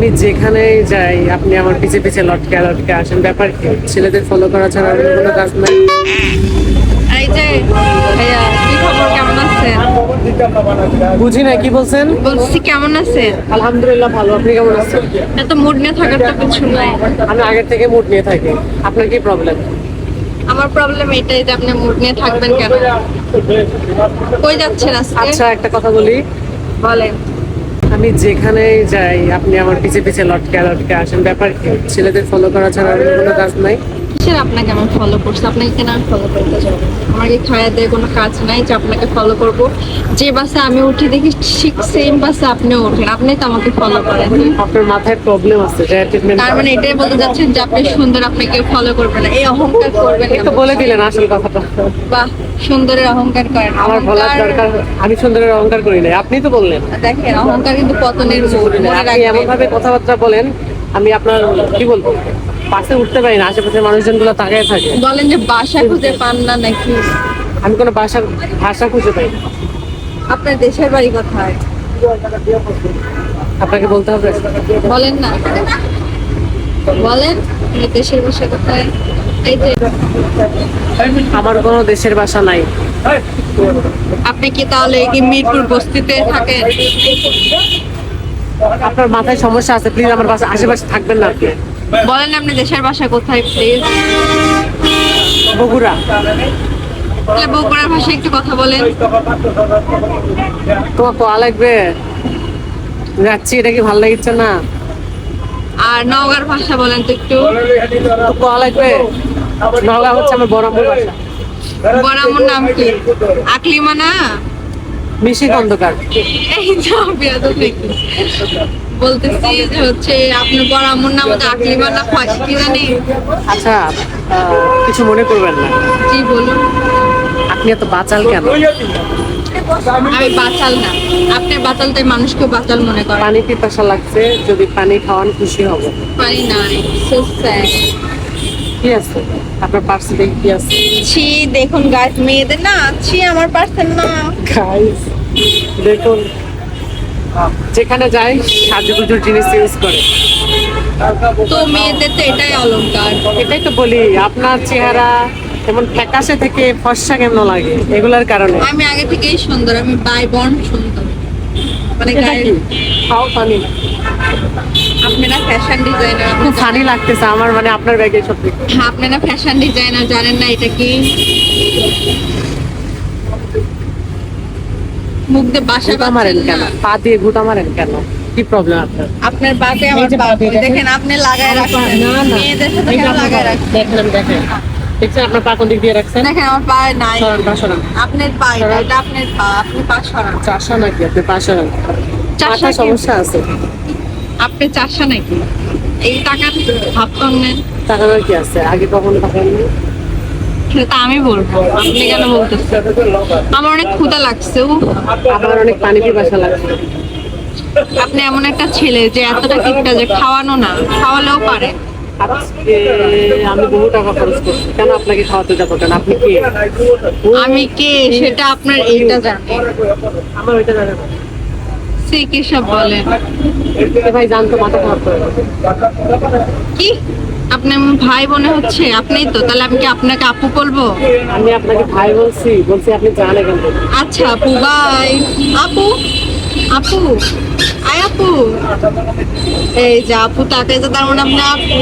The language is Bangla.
আমি যেখানেই যাই আপনি আমার পিছে পিছে লটকে লটকে আসেন। ব্যাপার কি? ছেলেদের ফলো করা ছাড়া অন্য কোনো কাজ নাই। এই যে ভাইয়া কি খবর? কেমন আছেন? বুঝি না কি বলছেন? বলছি কেমন আছেন? আলহামদুলিল্লাহ ভালো। আপনি কেমন আছেন? এত মুড নিয়ে থাকার তো কিছু নাই। আমি আগের থেকে মুড নিয়ে থাকি। আপনার কি প্রবলেম আমার প্রবলেম এটাই যে আপনি মুড নিয়ে থাকবেন কেন? কই যাচ্ছেন আজকে? আচ্ছা একটা কথা বলি। বলেন। আমি যেখানেই যাই, আপনি আমার পিছে পিছে লটকে লটকে আসেন। ব্যাপার কি, ছেলেদের ফলো করা ছাড়া অন্য কোনো কাজ নাই। কিসের আপনাকে আমি ফলো করছি। আপনাকে কেন আমি ফলো করতে যাব? আমার কি খাওয়া দিয়ে কোনো কাজ নাই যে আপনাকে ফলো করব? যে বাসে আমি উঠি দেখি ঠিক সেম বাসে আপনিও ওঠেন। আপনি তো আমাকে ফলো করেন। আপনার মাথায় প্রবলেম আছে তার মানে এটাই বলতে যাচ্ছেন যে আপনি সুন্দর আপনাকে ফলো করবেন এই অহংকার করবেন তো বলে দিলেন আসল কথাটা। বাহ সুন্দরের অহংকার করেন। আমার বলার দরকার আমি সুন্দরের অহংকার করি নাই। আপনি তো বললেন। দেখেন অহংকার কিন্তু পতনের মূল। আপনি এমন ভাবে কথাবার্তা বলেন আমি আপনার কি বলব? পাশে উঠতে পারি না আশেপাশের মানুষজনগুলো তাকায় থাকে। বলেন যে বাসা খুঁজে পান না নাকি? আমি কোনো বাসা ভাষা খুঁজে পাই না। আপনার দেশের বাড়ি কোথায়? আপনাকে বলতে হবে? বলেন না। বলেন দেশের বাসা কোথায়? এই যে আমার কোনো দেশের ভাষা নাই। আপনি কি তাহলে কি মিরপুর বস্তিতে থাকেন? আপনার মাথায় সমস্যা আছে প্লিজ আমার বাসা আশেপাশে থাকবেন না আপনি। বলেন আপনি দেশের বাসা কোথায় প্লিজ বগুড়া। তাহলে বগুড়ার ভাষায় একটু কথা বলেন। তোমার কোয়া লাগবে? যাচ্ছি এটা কি ভালো লাগছে না? আর নওগাঁর ভাষা বলেন তো একটু। তো কোয়া লাগবে? নগা হচ্ছে আমার বরাবর ভাষা। বরামুর নাম কি? আকলিমা না মিশি খন্দকার এই যে বেয়াদব বলতেছি যে হচ্ছে আপনার বরামুর নাম হচ্ছে আকলিমা না ফাঁসি কি জানি? আচ্ছা কিছু মনে করবেন না। জি বলুন। আপনি এত বাচাল কেন? আমি বাচাল না। আপনি বাচাল তাই মানুষকে বাচাল মনে করেন পানি পিপাসা লাগছে? যদি পানি খাওয়ান খুশি হব। পারি নাই। কি আছে? আপনার পার্সে দেখি কি আছে? ছি দেখুন গাছ মেয়েদের না ছি আমার পার্সেল না। গাইস দেখুন। যেখানে যাই সাজুগুজুর জিনিস ইউজ করে। তো মেয়েদের তো এটাই অলংকার। এটাই তো বলি আপনার চেহারা এমন ফ্যাকাশে থেকে ফর্সা কেমন লাগে? এগুলার কারণে। আমি আগে থেকেই সুন্দর আমি বাই বর্ন সুন্দর। মানে খাও পানি। আপনারা ফ্যাশন ডিজাইনার খুব ফানি লাগতেছে আমার মানে আপনার ব্যাগে সত্যি আপনারা ফ্যাশন ডিজাইনার জানেন না এটা কি? মুখ দিয়ে বাসা ঘুটা মারেন কেন? পা দিয়ে ঘুটা মারেন কেন? কি প্রবলেম আপনার? আপনার বাপে আমার বাপে, দেখেন। আপনি লাগায় রাখছেন। না না। মেয়েদের সাথে কেন লাগায় রাখছেন? দেখেন দেখেন। দেখছেন আপনার পা কোন দিক দিয়ে রাখছেন? দেখেন আমার নাই। সরান পা সরান। আপনার পা এটা, আপনার পা। আপনি পা সরান। চাষা নাকি? আপনি পা সরান। চাষা সমস্যা আছে। আপনি চাষা নাকি? এই টাকা ভাবতাম নেন টাকার কি আছে? আগে কখনো টাকাননি সেটা তো আমি বলব। আপনি কেন বলতেছেন? আমার অনেক ক্ষুধা লাগছে আমার অনেক পানি পিপাসা লাগছে। আপনি এমন একটা ছেলে যে এতটা কিপটা যে খাওয়ানো না খাওয়ালেও পারে। আজকে আমি বহু টাকা খরচ করছি। কেন আপনাকে খাওয়াতে যাব কেন? আপনি কে? আমি কে? সেটা আপনার এইটা জানে। আমার ওইটা জানেন না। সে কি সব বলেন ভাই জানতো মাথা খারাপ করে কি? আপনি ভাই মনে হচ্ছে আপনিই তো তাহলে আমি কি আপনাকে আপু বলব? আমি আপনাকে ভাই বলছি বলছি আপনি জানে কেন আচ্ছা আপু বাই আপু? আপু? আয় আপু। এই যে আপু তাকে তো তার মানে আপনি আপু।